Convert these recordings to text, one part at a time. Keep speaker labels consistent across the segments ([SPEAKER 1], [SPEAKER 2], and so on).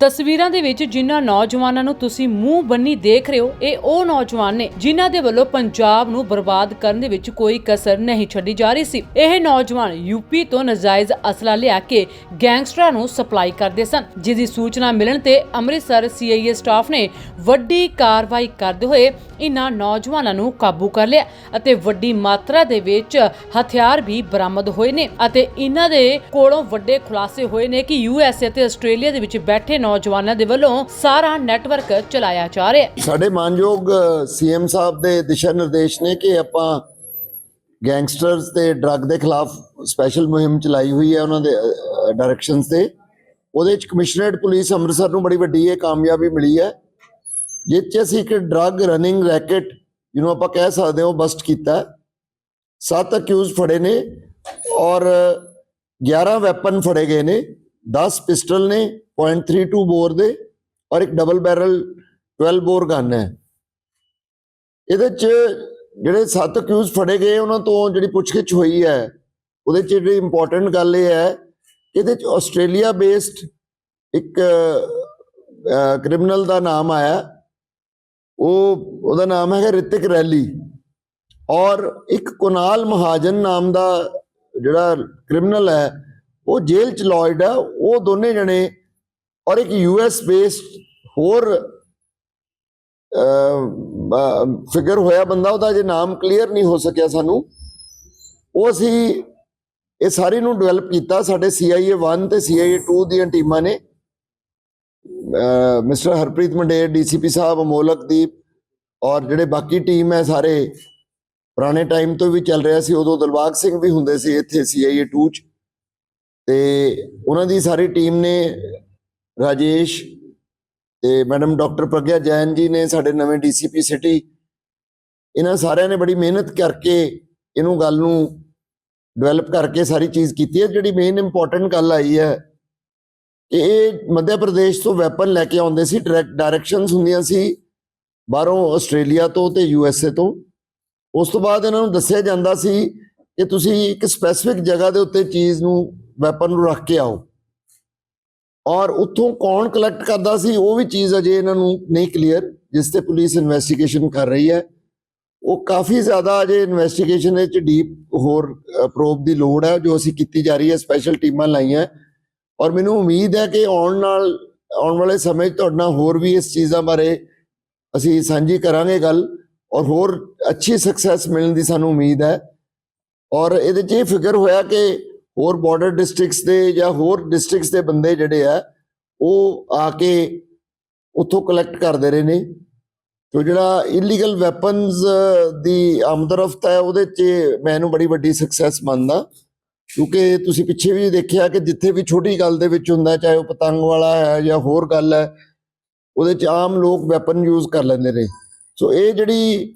[SPEAKER 1] ਤਸਵੀਰਾਂ ਦੇ ਵਿੱਚ ਜਿਨ੍ਹਾਂ ਨੌਜਵਾਨਾਂ ਨੂੰ ਤੁਸੀਂ ਮੂੰਹ ਬੰਨੀ ਦੇਖ ਰਹੇ ਹੋ, ਇਹ ਉਹ ਨੌਜਵਾਨ ਨੇ ਜਿਨ੍ਹਾਂ ਦੇ ਵੱਲੋਂ ਪੰਜਾਬ ਨੂੰ ਬਰਬਾਦ ਕਰਨ ਦੇ ਵਿੱਚ ਕੋਈ ਕਸਰ ਨਹੀਂ ਛੱਡੀ ਜਾ ਰਹੀ ਸੀ। ਇਹ ਨੌਜਵਾਨ ਯੂਪੀ ਤੋਂ ਨਜਾਇਜ਼ ਅਸਲਾ ਲਿਆ ਕੇ ਗੈਂਗਸਟਰਾਂ ਨੂੰ ਸਪਲਾਈ ਕਰਦੇ ਸਨ। ਜਿਸ ਦੀ ਸੂਚਨਾ ਮਿਲਣ ਤੇ ਅੰਮ੍ਰਿਤਸਰ ਸੀਆਈਏ ਸਟਾਫ ਨੇ ਵੱਡੀ ਕਾਰਵਾਈ ਕਰਦੇ ਹੋਏ ਇਨ੍ਹਾਂ ਨੌਜਵਾਨਾਂ ਨੂੰ ਕਾਬੂ ਕਰ ਲਿਆ ਅਤੇ ਵੱਡੀ ਮਾਤਰਾ ਦੇ ਵਿੱਚ ਹਥਿਆਰ ਵੀ ਬਰਾਮਦ ਹੋਏ ਨੇ ਅਤੇ ਇਨ੍ਹਾਂ ਦੇ ਕੋਲੋਂ ਵੱਡੇ ਖੁਲਾਸੇ ਹੋਏ ਨੇ ਕਿ ਯੂਐਸਏ ਤੇ ਆਸਟ੍ਰੇਲੀਆ ਦੇ ਵਿੱਚ ਬੈਠੇ ਨੌਜਵਾਨਾਂ ਦੇ ਵੱਲੋਂ ਸਾਰਾ ਨੈਟਵਰਕ ਚਲਾਇਆ ਜਾ ਰਿਹਾ ਹੈ।
[SPEAKER 2] ਸਾਡੇ ਮਾਨਯੋਗ ਸੀਐਮ ਸਾਹਿਬ ਦੇ ਦਿਸ਼ਾ ਨਿਰਦੇਸ਼ ਨੇ ਕਿ ਆਪਾਂ ਗੈਂਗਸਟਰਸ ਤੇ ਡਰੱਗ ਦੇ ਖਿਲਾਫ ਸਪੈਸ਼ਲ ਮੁਹਿੰਮ ਚਲਾਈ ਹੋਈ ਹੈ ਉਹਨਾਂ ਦੇ ਡਾਇਰੈਕਸ਼ਨਸ ਤੇ। ਉਹਦੇ ਵਿੱਚ ਕਮਿਸ਼ਨਰੇਟ ਪੁਲਿਸ ਅੰਮ੍ਰਿਤਸਰ ਨੂੰ ਬੜੀ ਵੱਡੀ ਇਹ ਕਾਮਯਾਬੀ ਮਿਲੀ ਹੈ। ਜਿਸ 'ਚ ਅਸੀਂ ਇੱਕ ਡਰੱਗ ਰਨਿੰਗ ਰੈਕਟ, ਜਿਹਨੂੰ ਆਪਾਂ ਕਹਿ ਸਕਦੇ ਹਾਂ ਬਸਟ ਕੀਤਾ ਸੱਤ ਅਕਿਊਜ਼ ਫੜੇ ਨੇ ਔਰ 11 ਵੈਪਨ ਫੜੇ ਗਏ ਨੇ। 10 ਪਿਸਟਲ ਨੇ .32 ਬੋਰ ਦੇ ਔਰ ਇੱਕ ਡਬਲ ਬੈਰਲ 12 ਬੋਰ ਗਨ ਹੈ। ਇਹਦੇ ਚ ਜਿਹੜੇ ਸੱਤ ਅਕਿਊਜ਼ ਫੜੇ ਗਏ, ਉਹਨਾਂ ਤੋਂ ਜਿਹੜੀ ਪੁੱਛਗਿੱਛ ਹੋਈ ਹੈ, ਉਹਦੇ ਚ ਜਿਹੜੀ ਇੰਪੋਰਟੈਂਟ ਗੱਲ ਇਹ ਹੈ ਇਹਦੇ ਚ ਆਸਟ੍ਰੇਲੀਆ ਬੇਸਡ ਇੱਕ ਕ੍ਰਿਮੀਨਲ ਦਾ ਨਾਮ ਆਇਆ। ਉਹ, ਉਹਦਾ ਨਾਮ ਹੈਗਾ ਰਿਤਿਕ ਰੈਲੀ। ਔਰ ਇੱਕ ਕੁਨਾਲ ਮਹਾਜਨ ਨਾਮ ਦਾ ਜਿਹੜਾ ਕ੍ਰਿਮੀਨਲ ਹੈ ਉਹ ਜੇਲ੍ਹ ਚ ਲੌਇਡ ਆ ਉਹ ਦੋਨੇ ਜਣੇ ਔਰ ਇੱਕ ਯੂਐਸ ਬੇਸਡ ਹੋਰ ਫਿਗਰ ਹੋਇਆ ਬੰਦਾ, ਉਹਦਾ ਜੇ ਨਾਮ ਕਲੀਅਰ ਨਹੀਂ ਹੋ ਸਕਿਆ ਸਾਨੂੰ। ਉਹ ਅਸੀਂ ਇਹ ਸਾਰੀ ਨੂੰ ਡਿਵੈਲਪ ਕੀਤਾ, ਸਾਡੇ CIA 1 ਤੇ CIA 2 ਦੀਆਂ ਟੀਮਾਂ ਨੇ। ਮਿਸਟਰ ਹਰਪ੍ਰੀਤ ਮੰਡੇਰ ਡੀਸੀਪੀ ਸਾਹਿਬ ਅਮੋਲਕਦੀਪ ਔਰ ਜਿਹੜੇ ਬਾਕੀ ਟੀਮ ਹੈ ਸਾਰੇ, ਪੁਰਾਣੇ ਟਾਈਮ ਤੋਂ ਵੀ ਚੱਲ ਰਿਹਾ ਸੀ, ਉਦੋਂ ਦਿਲਬਾਗ ਸਿੰਘ ਵੀ ਹੁੰਦੇ ਸੀ ਇੱਥੇ CIA 2 ਚ। ਤੇ ਉਹਨਾਂ ਦੀ ਸਾਰੀ ਟੀਮ ਨੇ ਰਾਜੇਸ਼ ਤੇ ਮੈਡਮ ਡਾਕਟਰ ਪ੍ਰਗਿਆ ਜੈਨ ਜੀ ਨੇ ਸਾਡੇ ਨਵੇਂ ਡੀਸੀਪੀ ਸਿਟੀ, ਇਹਨਾਂ ਸਾਰਿਆਂ ਨੇ ਬੜੀ ਮਿਹਨਤ ਕਰਕੇ ਇਹਨੂੰ ਗੱਲ ਨੂੰ ਡਿਵੈਲਪ ਕਰਕੇ ਸਾਰੀ ਚੀਜ਼ ਕੀਤੀ ਹੈ। ਜਿਹੜੀ ਮੇਨ ਇੰਪੋਰਟੈਂਟ ਗੱਲ ਆਈ ਹੈ ਕਿ ਇਹ ਮੱਧ ਪ੍ਰਦੇਸ਼ ਤੋਂ ਵੈਪਨ ਲੈ ਕੇ ਆਉਂਦੇ ਸੀ ਡਾਇਰੈਕਸ਼ਨਸ ਹੁੰਦੀਆਂ ਸੀ ਬਾਹਰੋਂ ਆਸਟ੍ਰੇਲੀਆ ਤੋਂ ਤੇ ਏ ਤੋਂ। ਉਸ ਤੋਂ ਬਾਅਦ ਇਹਨਾਂ ਨੂੰ ਦੱਸਿਆ ਜਾਂਦਾ ਸੀ ਕਿ ਤੁਸੀਂ ਇੱਕ ਸਪੈਸਿਫਿਕ ਜਗ੍ਹਾ ਦੇ ਉੱਤੇ ਚੀਜ਼ ਨੂੰ ਵੈਪਨ ਨੂੰ ਰੱਖ ਕੇ ਆਓ। ਔਰ ਉੱਥੋਂ ਕੌਣ ਕਲੈਕਟ ਕਰਦਾ ਸੀ, ਉਹ ਵੀ ਚੀਜ਼ ਅਜੇ ਇਹਨਾਂ ਨੂੰ ਨਹੀਂ ਕਲੀਅਰ ਜਿਸ ਤੇ ਪੁਲਿਸ ਇਨਵੈਸਟੀਗੇਸ਼ਨ ਕਰ ਰਹੀ ਹੈ। ਉਹ ਕਾਫੀ ਜ਼ਿਆਦਾ ਅਜੇ ਇਨਵੈਸਟੀਗੇਸ਼ਨ ਵਿੱਚ ਡੀਪ ਹੋਰ ਪ੍ਰੋਬ ਦੀ ਲੋੜ ਹੈ, ਜੋ ਅਸੀਂ ਕੀਤੀ ਜਾ ਰਹੀ ਹੈ ਸਪੈਸ਼ਲ ਟੀਮਾਂ ਲਾਈਆਂ। ਔਰ ਮੈਨੂੰ ਉਮੀਦ ਹੈ ਕਿ ਆਉਣ ਨਾਲ, ਆਉਣ ਵਾਲੇ ਸਮੇਂ 'ਚ ਤੁਹਾਡੇ ਨਾਲ ਹੋਰ ਵੀ ਇਸ ਚੀਜ਼ਾਂ ਬਾਰੇ ਅਸੀਂ ਸਾਂਝੀ ਕਰਾਂਗੇ ਗੱਲ, ਔਰ ਹੋਰ ਅੱਛੀ ਸਕਸੈਸ ਮਿਲਣ ਦੀ ਸਾਨੂੰ ਉਮੀਦ ਹੈ। ਔਰ ਇਹਦੇ 'ਚ ਇਹ ਫਿਕਰ ਹੋਇਆ ਕਿ ਹੋਰ ਬਾਰਡਰ ਡਿਸਟ੍ਰਿਕਟਸ ਦੇ ਜਾਂ ਹੋਰ ਡਿਸਟ੍ਰਿਕਟਸ ਦੇ ਬੰਦੇ ਜਿਹੜੇ ਆ, ਉਹ ਆ ਕੇ ਉੱਥੋਂ ਕਲੈਕਟ ਕਰਦੇ ਰਹੇ ਨੇ। ਤੋ ਜਿਹੜਾ ਇਲੀਗਲ ਵੈਪਨਸ ਦੀ ਆਮਦਰਫਤ ਹੈ, ਉਹਦੇ 'ਚ ਮੈਂ ਇਹਨੂੰ ਬੜੀ ਵੱਡੀ ਸਕਸੈਸ ਮੰਨਦਾ। ਕਿਉਂਕਿ ਤੁਸੀਂ ਪਿੱਛੇ ਵੀ ਦੇਖਿਆ ਕਿ ਜਿੱਥੇ ਵੀ ਛੋਟੀ ਗੱਲ ਦੇ ਵਿੱਚ ਹੁੰਦਾ, ਚਾਹੇ ਉਹ ਪਤੰਗ ਵਾਲਾ ਹੈ ਜਾਂ ਹੋਰ ਗੱਲ ਹੈ, ਉਹਦੇ 'ਚ ਆਮ ਲੋਕ ਵੈਪਨ ਯੂਜ਼ ਕਰ ਲੈਂਦੇ ਨੇ। ਸੋ ਇਹ ਜਿਹੜੀ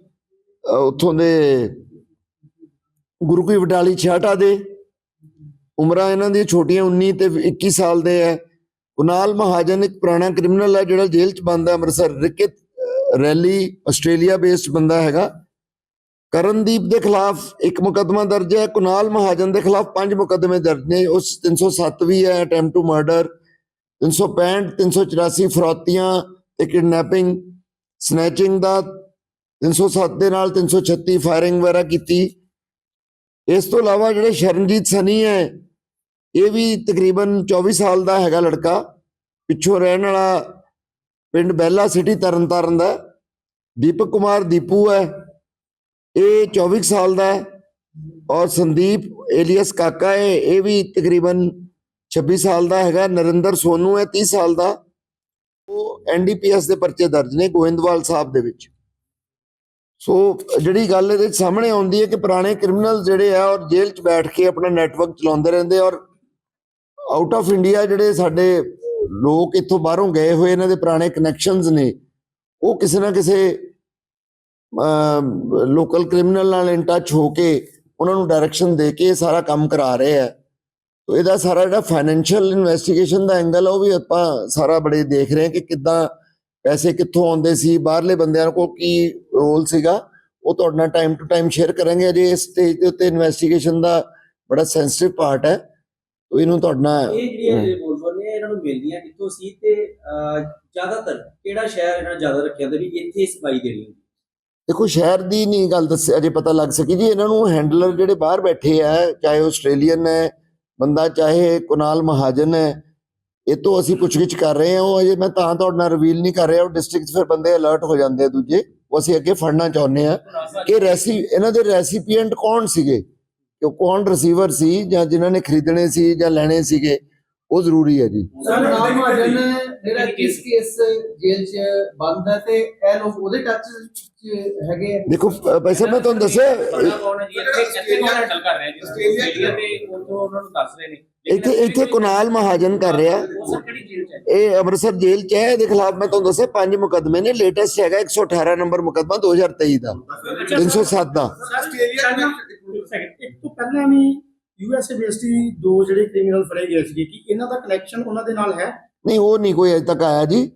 [SPEAKER 2] ਉੱਥੋਂ ਦੇ ਗੁਰੂ ਕੀ ਵਡਾਲੀ ਛਾਟਾ ਦੇ ਉਮਰਾਂ ਇਹਨਾਂ ਦੀ ਛੋਟੀਆਂ 19 ਤੇ 21 ਸਾਲ ਦੇ ਹੈ। ਕੁਨਾਲ ਮਹਾਜਨ ਇੱਕ ਪੁਰਾਣਾ ਕ੍ਰਿਮੀਨਲ ਹੈ ਜਿਹੜਾ ਜੇਲ੍ਹ 'ਚ ਬੰਦ ਅੰਮ੍ਰਿਤਸਰ ਰਿਕਿਤ ਰੈਲੀ ਆਸਟ੍ਰੇਲੀਆ ਬੇਸਡ ਬੰਦਾ ਹੈਗਾ। ਕਰਨਦੀਪ ਦੇ ਖਿਲਾਫ ਇੱਕ ਮੁਕੱਦਮਾ ਦਰਜ ਹੈ, ਕੁਨਾਲ ਮਹਾਜਨ ਦੇ ਖਿਲਾਫ ਪੰਜ ਮੁਕੱਦਮੇ ਦਰਜ ਨੇ, ਉਸ 307 ਵੀ ਹੈ ਅਟੈਂਪਟ ਟੂ ਮਰਡਰ 365 384 ਫਰੋਤੀਆਂ ਤੇ ਕਿਡਨੈਪਿੰਗ ਸਨੈਚਿੰਗ ਦਾ 307 ਦੇ ਨਾਲ 336 ਫਾਇਰਿੰਗ ਵਗੈਰਾ ਕੀਤੀ। ਇਸ ਤੋਂ ਇਲਾਵਾ ਜਿਹੜੇ ਸ਼ਰਨਜੀਤ ਸਨੀ ਹੈ, ਇਹ ਵੀ ਤਕਰੀਬਨ 24 ਸਾਲ ਦਾ ਹੈਗਾ ਲੜਕਾ। ਪਿੱਛੋਂ ਰਹਿਣ ਵਾਲਾ ਪਿੰਡ ਬੈਲਾ ਸਿਟੀ ਤਰਨਤਾਰਨ ਦਾ। ਦੀਪਕ ਕੁਮਾਰ ਦੀਪੂ ਹੈ, ਇਹ 24 ਸਾਲ ਦਾ ਹੈ। ਔਰ ਸੰਦੀਪ ਏਲੀਅਸ ਕਾਕਾ ਹੈ, ਇਹ ਵੀ ਤਕਰੀਬਨ 26 ਸਾਲ ਦਾ ਹੈਗਾ। ਨਰਿੰਦਰ ਸੋਨੂ ਹੈ 30 ਸਾਲ ਦਾ। ਉਹ ਐਨਡੀਪੀਐਸ ਦੇ ਪਰਚੇ ਦਰਜ ਨੇ ਗੋਇੰਦਵਾਲ ਸਾਹਿਬ ਦੇ ਵਿੱਚ। ਸੋ ਜਿਹੜੀ ਗੱਲ ਇਹਦੇ ਸਾਹਮਣੇ ਆਉਂਦੀ ਹੈ ਕਿ ਪੁਰਾਣੇ ਕ੍ਰਿਮੀਨਲ ਜਿਹੜੇ ਆ ਔਰ ਜੇਲ੍ਹ 'ਚ ਬੈਠ ਕੇ ਆਪਣਾ ਨੈਟਵਰਕ ਚਲਾਉਂਦੇ ਰਹਿੰਦੇ ਔਰ ਆਊਟ ਆਫ ਇੰਡੀਆ ਜਿਹੜੇ ਸਾਡੇ ਲੋਕ ਇੱਥੋਂ ਬਾਹਰੋਂ ਗਏ ਹੋਏ ਇਹਨਾਂ ਦੇ ਪੁਰਾਣੇ ਕਨੈਕਸ਼ਨਸ ਨੇ, ਉਹ ਕਿਸੇ ਨਾ ਕਿਸੇ ਲੋਕਲ ਕ੍ਰਿਮੀਨਲ ਨਾਲ ਇਨ ਟੱਚ ਹੋ ਕੇ ਉਹਨਾਂ ਨੂੰ ਡਾਇਰੈਕਸ਼ਨ ਦੇ ਕੇ ਇਹ ਸਾਰਾ ਕੰਮ ਕਰਾ ਰਹੇ ਆ। ਤੋ ਇਹਦਾ ਸਾਰਾ ਜਿਹੜਾ ਫਾਈਨੈਂਸ਼ੀਅਲ ਇਨਵੈਸਟੀਗੇਸ਼ਨ ਦਾ ਐਂਗਲ ਆ, ਉਹ ਵੀ ਆਪਾਂ ਸਾਰਾ ਬੜੇ ਦੇਖ ਰਹੇ ਹਾਂ ਕਿ ਕਿੱਦਾਂ ਪੈਸੇ ਕਿੱਥੋਂ ਆਉਂਦੇ ਸੀ? ਬਾਹਰਲੇ ਬੰਦਿਆਂ ਕੋਲ ਕੀ ਰੋਲ ਸੀਗਾ? ਉਹ ਤੁਹਾਡੇ ਨਾਲ ਟਾਈਮ ਟੂ ਟਾਈਮ ਸ਼ੇਅਰ ਕਰਾਂਗੇ। ਅਜੇ ਇਸ ਸਟੇਜ ਦੇ ਉੱਤੇ ਇਨਵੈਸਟੀਗੇਸ਼ਨ ਦਾ ਬੜਾ ਸੈਂਸਿਟਿਵ ਪਾਰਟ ਹੈ। ਤੋ ਇਹਨੂੰ ਤੁਹਾਡੇ
[SPEAKER 3] ਇਹ ਜਿਹੜੀਆਂ ਰਿਵੋਲਵਰ ਨੇ ਇਹਨਾਂ ਨੂੰ ਮਿਲਦੀਆਂ ਕਿੱਥੋਂ ਸੀ ਤੇ ਜ਼ਿਆਦਾਤਰ ਕਿਹੜਾ ਸ਼ਹਿਰ ਇਹਨਾਂ ਜ਼ਿਆਦਾ ਰੱਖਿਆ ਤੇ ਵੀ ਇੱਥੇ ਸਪਾਈ ਦੇਣੀ
[SPEAKER 2] ਦੇਖੋ ਸ਼ਹਿਰ ਦੀ ਨਹੀਂ ਗੱਲ ਦੱਸਿਆ ਅਜੇ ਪਤਾ ਲੱਗ ਸਕੀ ਜੀ। ਇਹਨਾਂ ਨੂੰ ਹੈਂਡਲਰ ਜਿਹੜੇ ਬਾਹਰ ਬੈਠੇ ਆ ਚਾਹੇ ਆਸਟ੍ਰੇਲੀਅਨ ਹੈ ਬੰਦਾ ਚਾਹੇ ਕੁਨਾਲ ਮਹਾਜਨ ਹੈ ਇਹ ਤੋਂ ਅਸੀਂ ਪੁੱਛਗਿੱਛ ਕਰ ਰਹੇ ਹਾਂ, ਉਹ ਅਜੇ ਮੈਂ ਤਾਂ ਤੁਹਾਡੇ ਨਾਲ ਰਿਵੀਲ ਨਹੀਂ ਕਰ ਰਿਹਾ, ਉਹ ਡਿਸਟ੍ਰਿਕਟ ਫਿਰ ਬੰਦੇ ਅਲਰਟ ਹੋ ਜਾਂਦੇ ਆ ਦੂਜੇ, ਉਹ ਅਸੀਂ ਅੱਗੇ ਫੜਨਾ ਚਾਹੁੰਦੇ ਆ ਕਿ ਰੈਸੀ ਇਹਨਾਂ ਦੇ ਰੈਸੀਪੀਐਂਟ ਕੌਣ ਸੀਗੇ? ਕਿ ਕੌਣ ਰਿਸੀਵਰ ਸੀ ਜਾਂ ਜਿਨ੍ਹਾਂ ਨੇ ਖਰੀਦਣੇ ਸੀ ਜਾਂ ਲੈਣੇ ਸੀਗੇ? ਉਹ ਜ਼ਰੂਰੀ ਹੈ ਜੀ।
[SPEAKER 4] ਸਰ ਨਾਮ ਮਹਾਜਨ ਜਿਹੜਾ ਕਿਸ ਕੇਸ ਜੇਲ੍ਹ 'ਚ ਬੰਦ ਹੈ ਤੇ ਇਹ ਲੋਕ ਉਹਦੇ ਟੱਚ ਹੈਗੇ
[SPEAKER 2] ਦੇਖੋ ਪ- ਭਾਈ ਸਾਹਿਬ ਮੈਂ ਤੁਹਾਨੂੰ ਦੱਸਿਆ
[SPEAKER 3] ਬੜਾ ਕੌਣ ਹੈ ਜੀ? ਇੱਥੇ ਇੱਥੇ ਕੌਣ ਹੈਂਡਲ ਕਰ ਰਿਹਾ ਜੀ? ਆਸਟ੍ਰੇਲੀਆ ਤੇ ਉਦੋਂ ਉਹਨਾਂ ਨੂੰ ਦੱਸ ਰਹੇ ਨੇ। ਲੇਕਿਨ
[SPEAKER 2] ਇੱਥੇ ਇੱਥੇ ਕੁਨਾਲ ਮਹਾਜਨ ਕਰ ਰਿਹਾ।
[SPEAKER 3] ਉਹ ਸਰ ਕਿਹੜੀ ਜੇਲ੍ਹ ਚ ਹੈ?
[SPEAKER 2] ਇਹ ਅੰਮ੍ਰਿਤਸਰ ਜੇਲ੍ਹ ਚ ਹੈ ਇਹਦੇ ਖਿਲਾਫ ਮੈਂ ਤੁਹਾਨੂੰ ਦੱਸਿਆ ਪੰਜ ਮੁਕੱਦਮੇ ਨੇ। ਲੇਟੈਸਟ ਹੈਗਾ 118 ਨੰਬਰ ਮੁਕੱਦਮਾ 2023 ਦਾ 307 ਦਾ।
[SPEAKER 3] ਆਸਟ੍ਰੇਲੀਆ
[SPEAKER 5] ਇੱਕ ਤੋਂ ਪਹਿਲਾਂ ਵੀ ਯੂਐਸਏ ਬੇਸਡ ਹੀ ਦੋ ਜਿਹੜੇ ਕ੍ਰਿਮੀਨਲ ਫੜੇ ਗਏ ਸੀਗੇ ਕਿ ਇਹਨਾਂ ਦਾ ਕਨੈਕਸ਼ਨ ਉਹਨਾਂ ਦੇ ਨਾਲ ਹੈ?
[SPEAKER 2] ਨਹੀਂ ਉਹ ਨਹੀਂ ਕੋਈ ਅਜੇ ਤੱਕ ਆਇਆ ਜੀ।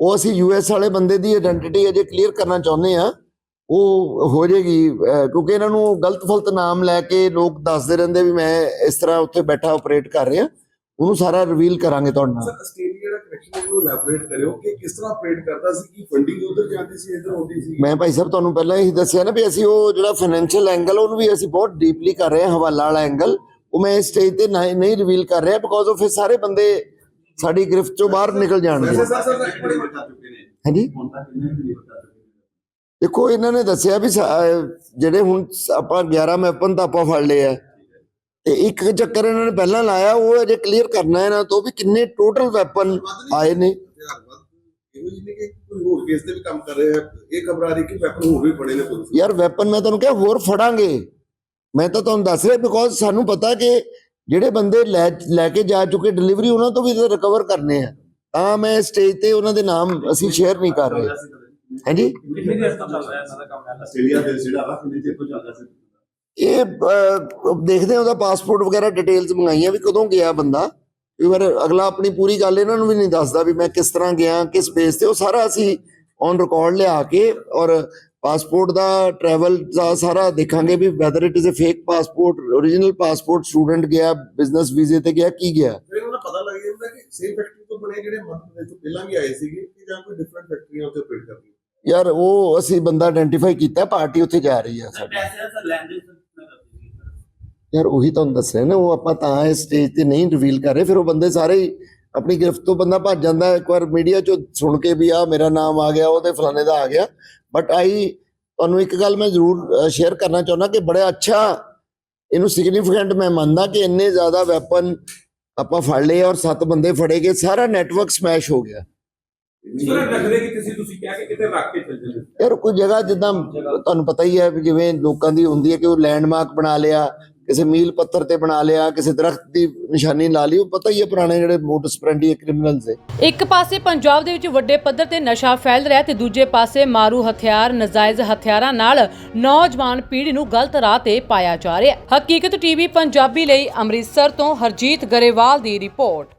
[SPEAKER 2] ਉਹ ਅਸੀਂ ਯੂਐਸ ਵਾਲੇ ਬੰਦੇ ਦੀ ਆਇਡੈਂਟੀਟੀ ਅਜੇ ਕਲੀਅਰ ਕਰਨਾ ਚਾਹੁੰਦੇ ਆ ਉਹ ਹੋ ਅਹ, ਕਿਉਂਕਿ ਇਹਨਾਂ ਨੂੰ ਗਲਤ ਫਲਤ ਨਾਮ ਲੈ ਕੇ ਲੋਕ ਦੱਸਦੇ ਰਹਿੰਦੇ ਵੀ ਮੈਂ ਇਸ ਤਰ੍ਹਾਂ ਉੱਥੇ ਬੈਠਾ ਆਪਰੇਟ ਕਰ ਰਿਹਾ। ਉਹਨੂੰ ਸਾਰਾ ਰਿਵੀਲ ਕਰਾਂਗੇ ਤੁਹਾਡੇ ਨਾਲ।
[SPEAKER 6] ਸਰ ਆਸਟ੍ਰੇਲੀਆ ਦਾ ਕਨੈਕਸ਼ਨ ਨੂੰ ਇਲੈਬੋਰੇਟ ਕਰਿਓ ਕਿ ਕਿਸ ਤਰ੍ਹਾਂ ਆਪਰੇਟ ਕਰਦਾ ਸੀ ਕਿ ਫੰਡਿੰਗ ਉਧਰ ਜਾਂਦੀ ਸੀ ਇੱਧਰ ਆਉਂਦੀ ਸੀ?
[SPEAKER 2] ਮੈਂ ਭਾਈ ਸਾਹਿਬ ਤੁਹਾਨੂੰ ਪਹਿਲਾਂ ਹੀ ਦੱਸਿਆ ਨਾ ਵੀ ਅਸੀਂ ਉਹ ਜਿਹੜਾ ਫਾਈਨੈਂਸ਼ੀਅਲ ਐਂਗਲ ਉਹਨੂੰ ਵੀ ਅਸੀਂ ਬਹੁਤ ਡੀਪਲੀ ਕਰ ਰਹੇ ਹਾਂ ਹਵਾਲਾ ਵਾਲਾ ਐਂਗਲ ਉਹ ਮੈਂ ਇਸ ਸਟੇਜ ਤੇ ਨਹੀਂ ਨਹੀਂ ਰਿਵੀਲ ਕਰ ਰਿਹਾ ਬਿਕੋਜ਼ ਉਹ ਫਿਰ ਸਾਰੇ ਬੰਦੇ ਸਾਡੀ ਗ੍ਰਿਫਤ ਚੋਂ ਬਾਹਰ ਨਿਕਲ ਜਾਣਗੇ। ਹਾਂਜੀ? ਦੇਖੋ ਇਹਨਾਂ ਨੇ ਦੱਸਿਆ ਵੀ ਜਿਹੜੇ ਹੁਣ ਆਪਾਂ 11 ਮੈਪਨ ਤਾਂ ਆਪਾਂ ਫੜ ਲਏ ਆ। ਤੇ ਇੱਕ ਚੱਕਰ ਇਹਨਾਂ ਨੇ ਪਹਿਲਾਂ ਲਾਇਆ ਉਹ ਅਜੇ ਕਲੀਅਰ ਕਰਨਾ ਹੈ ਨਾ ਤੋਂ ਵੀ ਕਿੰਨੇ ਟੋਟਲ ਵੈਪਨ ਆਏ ਨੇ।
[SPEAKER 6] ਇਹੋ ਜਿਹੀ ਨਹੀਂ ਕਿ ਕੋਈ ਹੋਰ ਕੇਸ ਤੇ ਵੀ ਕੰਮ ਕਰ ਰਹੇ ਆ ਇਹ ਖਬਰ ਆ ਰਹੀ ਕਿ ਵੈਪਨ ਹੋਰ ਵੀ ਬੜੇ ਨੇ ਪੁਲਿਸ
[SPEAKER 2] ਯਾਰ ਵੈਪਨ ਮੈਂ ਤੁਹਾਨੂੰ ਕਿਹਾ ਹੋਰ ਫੜਾਂਗੇ। ਮੈਂ ਤਾਂ ਤੁਹਾਨੂੰ ਦੱਸ ਰਿਹਾ ਬਿਕੋਜ਼ ਸਾਨੂੰ ਪਤਾ ਕਿ ਜਿਹੜੇ ਬੰਦੇ ਲੈ ਲੈ ਕੇ ਜਾ ਚੁੱਕੇ ਡਿਲੀਵਰੀ ਉਹਨਾਂ ਤੋਂ ਵੀ ਰਿਕਵਰ ਕਰਨੇ ਆ। ਤਾਂ ਮੈਂ ਸਟੇਜ ਤੇ ਉਹਨਾਂ ਦੇ ਨਾਮ ਅਸੀਂ ਸ਼ੇਅਰ ਨਹੀਂ ਕਰ ਰਹੇ। ਹਾਂਜੀ?
[SPEAKER 3] ਕਿੰਨੀ ਦੇਰ ਤੋਂ ਚੱਲ ਰਿਹਾ ਇਹਨਾਂ ਦਾ ਕੰਮ?
[SPEAKER 6] ਆਸਟ੍ਰੇਲੀਆ ਦੇ ਜਿਹੜਾ ਵਾ ਕਿੰਨੇ ਚਿਰ ਤੋਂ ਚੱਲਦਾ ਸੀ?
[SPEAKER 2] ਇਹ ਦੇਖਦੇ ਹਾਂ ਉਹਦਾ ਪਾਸਪੋਰਟ ਵਗੈਰਾ ਡਿਟੇਲਸ ਮੰਗਾਈਆਂ ਵੀ ਕਦੋਂ ਗਿਆ ਬੰਦਾ। ਕਈ ਵਾਰ ਅਗਲਾ ਆਪਣੀ ਪੂਰੀ ਗੱਲ ਇਹਨਾਂ ਨੂੰ ਵੀ ਨਹੀਂ ਦੱਸਦਾ ਵੀ ਮੈਂ ਕਿਸ ਤਰ੍ਹਾਂ ਗਿਆ ਕਿਸ ਬੇਸ ਤੇ ਉਹ ਸਾਰਾ ਅਸੀਂ ਔਨ ਰਿਕਾਰਡ ਲਿਆ ਕੇ ਔਰ ਪਾਸਪੋਰਟ ਦਾ ਟਰੈਵਲ ਦਾ ਸਾਰਾ ਦੇਖਾਂਗੇ ਵੀ whether it is a fake passport origignal passport student ਗਿਆ ਬਿਜ਼ਨਸ ਵੀਜ਼ੇ ਤੇ ਗਿਆ ਕੀ ਗਿਆ।
[SPEAKER 6] ਫਿਰ ਉਹਨਾਂ ਪਤਾ ਲੱਗ ਜਾਂਦਾ ਕਿ ਸੇਮ ਫੈਕਟਰੀ ਤੋਂ ਬਣੇ ਜਿਹੜੇ ਮਤਲਬ ਤੋਂ ਪਹਿਲਾਂ ਵੀ ਆਏ ਸੀਗੇ ਕਿ ਜਾਂ ਕੋਈ ਡਿਫਰੈਂਟ ਫੈਕਟਰੀਆਂ ਉੱਤੇ ਆਪਰੇਟ ਕਰਦੀਆਂ
[SPEAKER 2] ਯਾਰ ਉਹ ਅਸੀਂ ਬੰਦਾ ਆਇਡੈਂਟੀਫਾਈ ਕੀਤਾ ਪਾਰਟੀ ਉੱਥੇ ਜਾ ਰਹੀ ਆ ਸਾਡੀ। ਯਾਰ ਉਹੀ ਤੁਹਾਨੂੰ ਦੱਸ ਰਿਹਾ ਨਾ ਉਹ ਆਪਾਂ ਤਾਂ ਇਸ ਸਟੇਜ ਤੇ ਨਹੀਂ ਰਿਵੀਲ ਕਰ ਰਹੇ ਫਿਰ ਉਹ ਬੰਦੇ ਸਾਰੇ ਹੀ ਆਪਣੀ ਗ੍ਰਿਫਤ ਤੋਂ ਬੰਦਾ ਭੱਜ ਜਾਂਦਾ ਇੱਕ ਵਾਰ ਮੀਡੀਆ ਚੋਂ ਸੁਣ ਕੇ ਵੀ ਆ ਮੇਰਾ ਨਾਮ ਆ ਗਿਆ ਉਹਦੇ ਫਲਾਣੇ ਦਾ ਆ ਗਿਆ। ਬਟ ਆਈ ਤੁਹਾਨੂੰ ਇੱਕ ਗੱਲ ਮੈਂ ਜ਼ਰੂਰ ਸ਼ੇਅਰ ਕਰਨਾ ਚਾਹੁੰਦਾ ਕਿ ਬੜਾ ਅੱਛਾ ਇਹਨੂੰ ਸਿਗਨੀਫੀਕੈਂਟ ਮੈਂ ਮੰਨਦਾ ਕਿ ਇੰਨੇ ਜ਼ਿਆਦਾ ਵੈਪਨ ਆਪਾਂ ਫੜ ਲਏ ਔਰ ਸੱਤ ਬੰਦੇ ਫੜੇ ਗਏ ਸਾਰਾ ਨੈਟਵਰਕ ਸਮੈਸ਼ ਹੋ ਗਿਆ।
[SPEAKER 6] ਸਰ ਰੱਖਦੇ ਕਿ ਤੁਸੀਂ ਤੁਸੀਂ ਕਿਹਾ ਕਿ ਕਿਤੇ ਰੱਖ ਕੇ ਚੱਲ ਜਾਂਦੇ
[SPEAKER 2] ਯਾਰ ਕੋਈ ਜਗ੍ਹਾ ਜਿੱਦਾਂ ਤੁਹਾਨੂੰ ਪਤਾ ਹੀ ਹੈ ਜਿਵੇਂ ਲੋਕਾਂ ਦੀ ਹੁੰਦੀ ਹੈ ਕਿ ਉਹ ਲੈਂਡਮਾਰਕ ਬਣਾ ਲਿਆ ਕਿਸੇ ਮੀਲ ਪੱਥਰ ਤੇ ਬਣਾ ਲਿਆ, ਕਿਸੇ ਦਰਖਤ ਦੀ ਨਿਸ਼ਾਨੀ ਲਾ ਲਈ, ਉਹ ਪਤਾ ਹੀ ਹੈ ਪੁਰਾਣੇ ਜਿਹੜੇ ਮੋਟਸ ਪ੍ਰੈਂਡੀ ਕ੍ਰਿਮੀਨਲਸ ਦੇ
[SPEAKER 1] ਇੱਕ ਪਾਸੇ ਪੰਜਾਬ ਦੇ ਵਿੱਚ ਵੱਡੇ ਪੱਧਰ ਤੇ ਨਸ਼ਾ ਫੈਲ ਰਿਹਾ ਤੇ ਦੂਜੇ ਪਾਸੇ ਮਾਰੂ ਹਥਿਆਰ, ਨਜਾਇਜ਼ ਹਥਿਆਰਾਂ ਨਾਲ ਨੌਜਵਾਨ ਪੀੜ੍ਹੀ ਨੂੰ ਗਲਤ ਰਾਹ ਤੇ ਪਾਇਆ ਜਾ ਰਿਹਾ ਹੈ। ਹਕੀਕਤ ਟੀਵੀ ਪੰਜਾਬੀ ਲਈ ਅੰਮ੍ਰਿਤਸਰ ਤੋਂ ਹਰਜੀਤ ਗਰੇਵਾਲ ਦੀ ਰਿਪੋਰਟ।